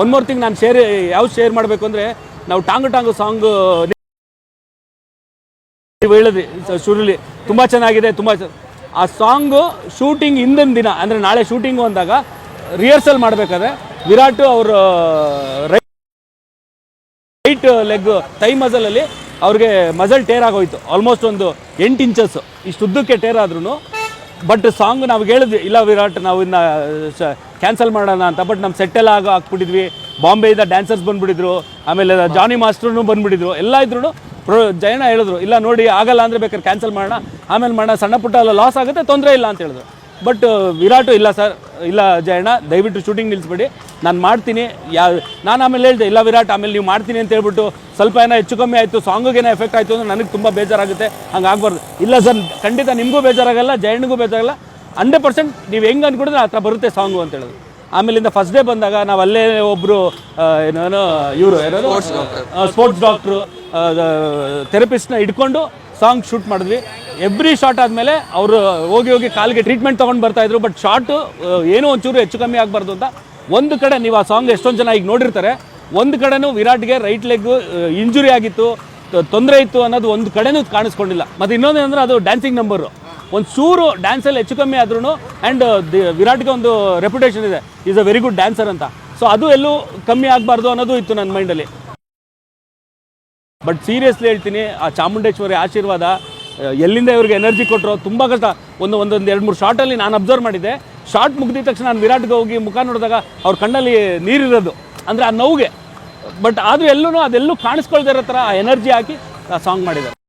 One more thing ನಾನು share ಯಾವ share ಮಾಡಬೇಕು ಅಂದರೆ ನಾವು ಟಾಂಗು ಟಾಂಗು ಸಾಂಗ್ ನೀವು ಹೇಳಿದ್ರಿ, ಶುರುಲಿ. ತುಂಬ ಚೆನ್ನಾಗಿದೆ, ತುಂಬ ಆ ಸಾಂಗು ಶೂಟಿಂಗ್ ಹಿಂದಿನ ದಿನ, ಅಂದರೆ ನಾಳೆ ಶೂಟಿಂಗು ಅಂದಾಗ ರಿಹರ್ಸಲ್ ಮಾಡಬೇಕಾದ್ರೆ ವಿರಾಟ್ ಅವರು ರೈಟ್ ಲೆಗ್ ತೈ ಮಸಲಲ್ಲಿ ಅವ್ರಿಗೆ ಮಸಲ್ ಟೇರ್ ಆಗೋಯ್ತು. ಆಲ್ಮೋಸ್ಟ್ ಒಂದು ಎಂಟು ಇಂಚಸ್ ಇಷ್ಟು ಉದ್ದಕ್ಕೆ ಟೇರ್ ಆದ್ರೂ ಬಟ್ ಸಾಂಗ್ ನಾವು ಹೇಳಿದ್ವಿ, ಇಲ್ಲ ವಿರಾಟ್, ನಾವು ಇನ್ನು ಕ್ಯಾನ್ಸಲ್ ಮಾಡೋಣ ಅಂತ. ಬಟ್ ನಮ್ಮ ಸೆಟ್ಟೆಲ್ಲ ಆಗ ಹಾಕ್ಬಿಟ್ಟಿದ್ವಿ ಬಾಂಬೆಯಿಂದ ಡ್ಯಾನ್ಸರ್ಸ್ ಬಂದ್ಬಿಟ್ಟಿದ್ರು. ಆಮೇಲೆ ಜಾನಿ ಮಾಸ್ಟ್ರೂ ಬಂದ್ಬಿಟ್ಟಿದ್ರು. ಎಲ್ಲ ಇದ್ರು ಪ್ರೊ ಜಯನ ಹೇಳಿದ್ರು, ಇಲ್ಲ ನೋಡಿ, ಆಗಲ್ಲ ಅಂದರೆ ಬೇಕಾದ್ರೆ ಕ್ಯಾನ್ಸಲ್ ಮಾಡೋಣ. ಆಮೇಲೆ ಮಾಡೋಣ. ಸಣ್ಣ ಪುಟ್ಟ ಎಲ್ಲ ಲಾಸ್ ಆಗುತ್ತೆ, ತೊಂದರೆ ಇಲ್ಲ ಅಂತ ಹೇಳಿದ್ರು. ಬಟ್ ವಿರಾಟು ಇಲ್ಲ ಸರ್. ಇಲ್ಲ ಜಯಣ್ಣ ದಯವಿಟ್ಟು ಶೂಟಿಂಗ್ ನಿಲ್ಲಿಸ್ಬೇಡಿ ನಾನು ಮಾಡ್ತೀನಿ. ಯಾ ನಾನು ಆಮೇಲೆ ಹೇಳಿದೆ ಇಲ್ಲ ವಿರಾಟ್ ಆಮೇಲೆ ನೀವು ಮಾಡ್ತೀನಿ ಅಂತ ಹೇಳ್ಬಿಟ್ಟು ಸ್ವಲ್ಪ ಏನೋ ಹೆಚ್ಚು ಕಮ್ಮಿ ಆಯಿತು ಸಾಂಗಿಗೇನೋ ಎಫೆಕ್ಟ್ ಆಯಿತು ಅಂದರೆ ನನಗೆ ತುಂಬ ಬೇಜಾರಾಗುತ್ತೆ. ಹಂಗೆ ಆಗಬಾರ್ದು. ಇಲ್ಲ ಸರ್ ಖಂಡಿತ ನಿಮಗೂ ಬೇಜಾರಾಗಲ್ಲ ಜಯಣ್ಣಿಗೂ ಬೇಜಾರಾಗಲ್ಲ. ಹಂಡ್ರೆಡ್ ಪರ್ಸೆಂಟ್ ನೀವು ಹೆಂಗೆ ಅಂದ್ಕೊಂಡಿದ್ರೆ ಆ ಥರ ಬರುತ್ತೆ ಸಾಂಗು ಅಂತ ಹೇಳಿದ್ರು ಆಮೇಲಿಂದ ಫಸ್ಟ್ ಡೇ ಬಂದಾಗ ನಾವು ಅಲ್ಲೇ ಒಬ್ಬರು ಏನೋ ಇವರು ಏನೋ ಸ್ಪೋರ್ಟ್ಸ್ ಡಾಕ್ಟ್ರು ಥೆರಪಿಸ್ಟ್ನ ಇಟ್ಕೊಂಡು ಸಾಂಗ್ ಶೂಟ್ ಮಾಡಿದ್ವಿ. ಎವ್ರಿ ಶಾಟ್ ಆದಮೇಲೆ ಅವರು ಹೋಗಿ ಹೋಗಿ ಕಾಲಿಗೆ ಟ್ರೀಟ್ಮೆಂಟ್ ತೊಗೊಂಡು ಬರ್ತಾಯಿದ್ರು ಬಟ್ ಶಾರ್ಟು ಏನೋ ಒಂಚೂರು ಹೆಚ್ಚು ಕಮ್ಮಿ ಆಗಬಾರ್ದು ಅಂತ. ಒಂದು ಕಡೆ ನೀವು ಆ ಸಾಂಗ್ ಎಷ್ಟೊಂದು ಜನ ಈಗ ನೋಡಿರ್ತಾರೆ, ಒಂದು ಕಡೆನೂ ವಿರಾಟ್ಗೆ ರೈಟ್ ಲೆಗ್ ಇಂಜುರಿ ಆಗಿತ್ತು ತೊಂದರೆ ಇತ್ತು ಅನ್ನೋದು ಒಂದು ಕಡೆನೂ ಕಾಣಿಸ್ಕೊಂಡಿಲ್ಲ. ಮತ್ತು ಇನ್ನೊಂದು ಅಂದರೆ ಅದು ಡ್ಯಾನ್ಸಿಂಗ್ ನಂಬರು ಒಂದು ಚೂರು ಡ್ಯಾನ್ಸಲ್ಲಿ ಹೆಚ್ಚು ಕಮ್ಮಿ ಆದ್ರೂ ಆ್ಯಂಡ್ ದಿ, ವಿರಾಟ್ಗೆ ಒಂದು ರೆಪ್ಯುಟೇಷನ್ ಇದೆ. Is a very good dancer ಅಂತ. ಸೊ ಅದು ಎಲ್ಲೂ ಕಮ್ಮಿ ಆಗಬಾರ್ದು ಅನ್ನೋದು ಇತ್ತು ನನ್ನ ಮೈಂಡಲ್ಲಿ ಬಟ್ ಸೀರಿಯಸ್ಲಿ ಹೇಳ್ತೀನಿ, ಆ ಚಾಮುಂಡೇಶ್ವರಿ ಆಶೀರ್ವಾದ ಎಲ್ಲಿಂದ ಇವ್ರಿಗೆ ಎನರ್ಜಿ ಕೊಟ್ಟರು ತುಂಬ ಕಷ್ಟ. ಒಂದು ಒಂದೊಂದು ಎರಡು ಮೂರು ಶಾರ್ಟಲ್ಲಿ ನಾನು ಅಬ್ಸರ್ವ್ ಮಾಡಿದ್ದೆ. ಶಾರ್ಟ್ ಮುಗಿದ ತಕ್ಷಣ ನಾನು ವಿರಾಟ್ಗೆ ಹೋಗಿ ಮುಖ ನೋಡಿದಾಗ ಅವ್ರ ಕಣ್ಣಲ್ಲಿ ನೀರಿರೋದು. ಅಂದರೆ ಆ ನೋವಿಗೆ. ಬಟ್ ಆದರೂ ಎಲ್ಲೂ ಅದೆಲ್ಲೂ ಕಾಣಿಸ್ಕೊಳ್ದೇ ಇರೋ ಥರ ಆ ಎನರ್ಜಿ ಹಾಕಿ ಆ ಸಾಂಗ್ ಮಾಡಿದ್ದಾರೆ.